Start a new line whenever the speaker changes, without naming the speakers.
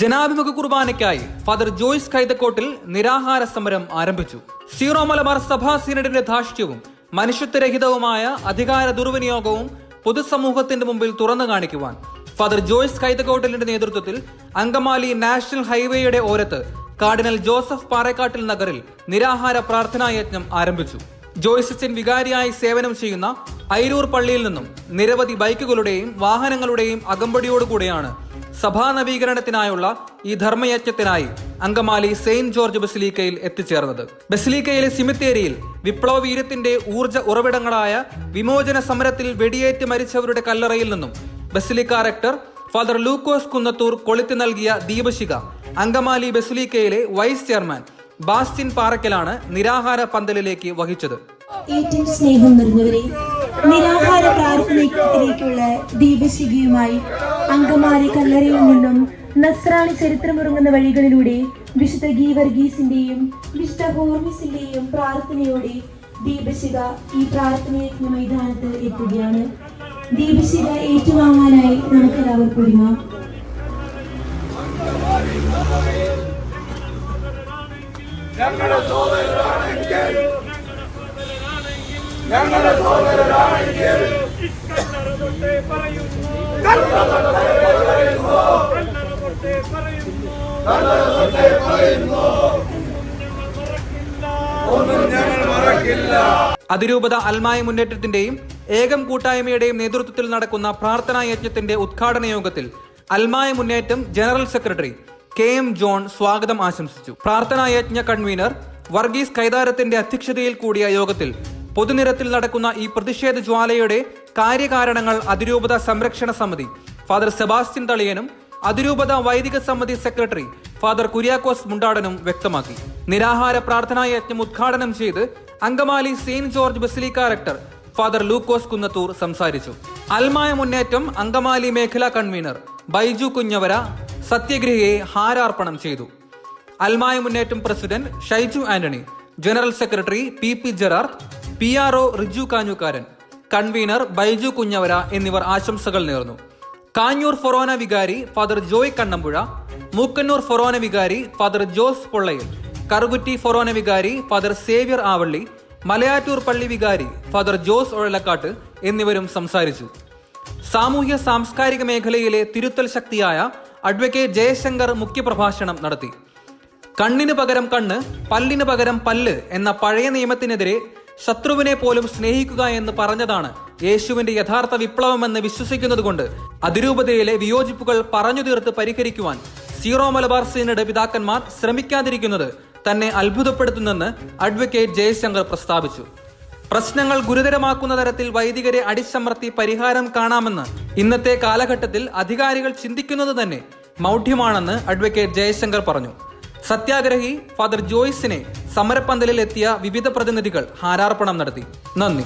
ജനാഭിമുഖ കുർബാനയ്ക്കായി father Joyce Kaithakottil നിരാഹാര സമരം ആരംഭിച്ചു. സീറോ മലബാർ സഭാ സീനഡിന്റെ ധാർഷ്ട്യവും മനുഷ്യത്വരഹിതവുമായ അധികാര ദുർവിനിയോഗവും പൊതുസമൂഹത്തിന്റെ മുമ്പിൽ തുറന്നു കാണിക്കുവാൻ ഫാദർ ജോയ്സ് കൈതക്കോട്ടലിന്റെ നേതൃത്വത്തിൽ അങ്കമാലി നാഷണൽ ഹൈവേയുടെ ഓരത്ത് കാർഡിനൽ ജോസഫ് പാറേക്കാട്ടിൽ നഗറിൽ നിരാഹാര പ്രാർത്ഥനാ യജ്ഞം ആരംഭിച്ചു. ജോയ്സ് അച്ഛൻ വികാരിയായി സേവനം ചെയ്യുന്ന ഐരൂർ പള്ളിയിൽ നിന്നും നിരവധി ബൈക്കുകളുടെയും വാഹനങ്ങളുടെയും അകമ്പടിയോടുകൂടിയാണ് സഭാ നവീകരണത്തിനായുള്ള ഈ ധർമ്മയജ്ഞത്തിനായി അങ്കമാലി സെയിന്റ് ജോർജ് ബസിലീക്കയിൽ എത്തിച്ചേർന്നത്. ബസിലീക്കയിലെ സിമിത്തേരിയിൽ വിപ്ലവ വീര്യത്തിന്റെ ഊർജ ഉറവിടങ്ങളായ വിമോചന സമരത്തിൽ വെടിയേറ്റ് മരിച്ചവരുടെ കല്ലറയിൽ നിന്നും basilica rector father Lukose Kunnathur കൊളുത്തി നൽകിയ ദീപശിഖ അങ്കമാലി ബസിലിക്കയിലെ വൈസ് ചെയർമാൻ ബാസ്റ്റിൻ പാറക്കലാണ് നിരാഹാര പന്തലിലേക്ക് വഹിച്ചത്.
ഏറ്റവും സ്നേഹം നിറഞ്ഞവരെ നിരാഹാര പ്രാർത്ഥനയിലേക്കുള്ള ദീപശിഖിയുമായി അങ്കമാലി കല്ലറയിൽ നിന്നും നസ്രാണി ചരിത്രമുറങ്ങുന്ന വഴികളിലൂടെ വിശുദ്ധ ഗീ വർഗീസിന്റെയും വിശുദ്ധ ഹോർമിസിന്റെയും പ്രാർത്ഥനയോടെ ദീപശിഖ ഈ പ്രാർത്ഥനയജ്ഞ മൈതാനത്ത് എത്തുകയാണ്. ദീപശിഖ ഏറ്റുവാങ്ങാനായി നമുക്ക് എല്ലാവർക്കും ഒരുങ്ങാം.
ഞങ്ങളുടെ സഹോദരനാണെങ്കിൽ ഞങ്ങളുടെ സഹോദരനാണെങ്കിൽ ഒന്നും ഞങ്ങൾ മറക്കില്ല.
അതിരൂപത അൽമായ മുന്നേറ്റത്തിന്റെയും ഏകം കൂട്ടായ്മയുടെയും നേതൃത്വത്തിൽ നടക്കുന്ന പ്രാർത്ഥനാ യജ്ഞത്തിന്റെ ഉദ്ഘാടന യോഗത്തിൽ അൽമായ മുന്നേറ്റം general secretary K M John സ്വാഗതം ആശംസിച്ചു. പ്രാർത്ഥനാ യജ്ഞ കൺവീനർ വർഗീസ് കൈതാരത്തിന്റെ അധ്യക്ഷതയിൽ കൂടിയ യോഗത്തിൽ പൊതുനിരത്തിൽ നടക്കുന്ന ഈ പ്രതിഷേധ ജ്വാലയുടെ കാര്യകാരണങ്ങൾ അതിരൂപത സംരക്ഷണ സമിതി ഫാദർ സെബാസ്റ്റ്യൻ തളിയനും അതിരൂപത വൈദിക സമിതി സെക്രട്ടറി ഫാദർ കുര്യാക്കോസ് മുണ്ടാടനും വ്യക്തമാക്കി. നിരാഹാര പ്രാർത്ഥനാ യജ്ഞം ഉദ്ഘാടനം ചെയ്ത് Angamaly saint George basilica rector father Lukose Kunnathur സംസാരിച്ചു. അൽമായ മുന്നേറ്റം അങ്കമാലി മേഖലാ കൺവീനർ ബൈജു കുഞ്ഞവര സത്യഗ്രഹിയെ ഹാരാർപ്പണം ചെയ്തു. അൽമായ മുന്നേറ്റം president Shaiju Antony general secretary P P Jerarth P R O Riju Kanjukaran convener Baiju Kunjavara എന്നിവർ ആശംസകൾ നേർന്നു. കാഞ്ഞൂർ ഫൊറോന വികാരി ഫാദർ ജോയ് കണ്ണമ്പുഴ മൂക്കന്നൂർ ഫൊറോന വികാരി ഫാദർ ജോസ് പൊള്ളയിൽ കറുകുറ്റി ഫൊറോന വികാരി ഫാദർ സേവ്യർ ആവള്ളി മലയാറ്റൂർ പള്ളി വികാരി ഫാദർ ജോസ് ഒഴലക്കാട്ട് എന്നിവരും സംസാരിച്ചു. സാമൂഹ്യ സാംസ്കാരിക മേഖലയിലെ തിരുത്തൽ ശക്തിയായ അഡ്വക്കേറ്റ് ജയശങ്കർ മുഖ്യപ്രഭാഷണം നടത്തി. കണ്ണിന് പകരം കണ്ണ് പല്ലിന് പകരം പല്ല് എന്ന പഴയ നിയമത്തിനെതിരെ ശത്രുവിനെ പോലും സ്നേഹിക്കുക എന്ന് പറഞ്ഞതാണ് യേശുവിന്റെ യഥാർത്ഥ വിപ്ലവമെന്ന് വിശ്വസിക്കുന്നതുകൊണ്ട് അതിരൂപതയിലെ വിയോജിപ്പുകൾ പറഞ്ഞു തീർത്ത് പരിഹരിക്കുവാൻ സീറോ മലബാർ സീനയുടെ പിതാക്കന്മാർ ശ്രമിക്കാതിരിക്കുന്നത് തന്നെ അത്ഭുതപ്പെടുത്തുന്നെന്ന് അഡ്വക്കേറ്റ് ജയശങ്കർ പ്രസ്താവിച്ചു. പ്രശ്നങ്ങൾ ഗുരുതരമാക്കുന്ന തരത്തിൽ വൈദികരെ അടിച്ചമർത്തി പരിഹാരം കാണാമെന്ന് ഇന്നത്തെ കാലഘട്ടത്തിൽ അധികാരികൾ ചിന്തിക്കുന്നത് തന്നെ മൗഢ്യമാണെന്ന് അഡ്വക്കേറ്റ് ജയശങ്കർ പറഞ്ഞു. സത്യാഗ്രഹി ഫാദർ ജോയിസിനെ സമരപ്പന്തലിൽ എത്തിയ വിവിധ പ്രതിനിധികൾ ഹാരാർപ്പണം നടത്തി. നന്ദി.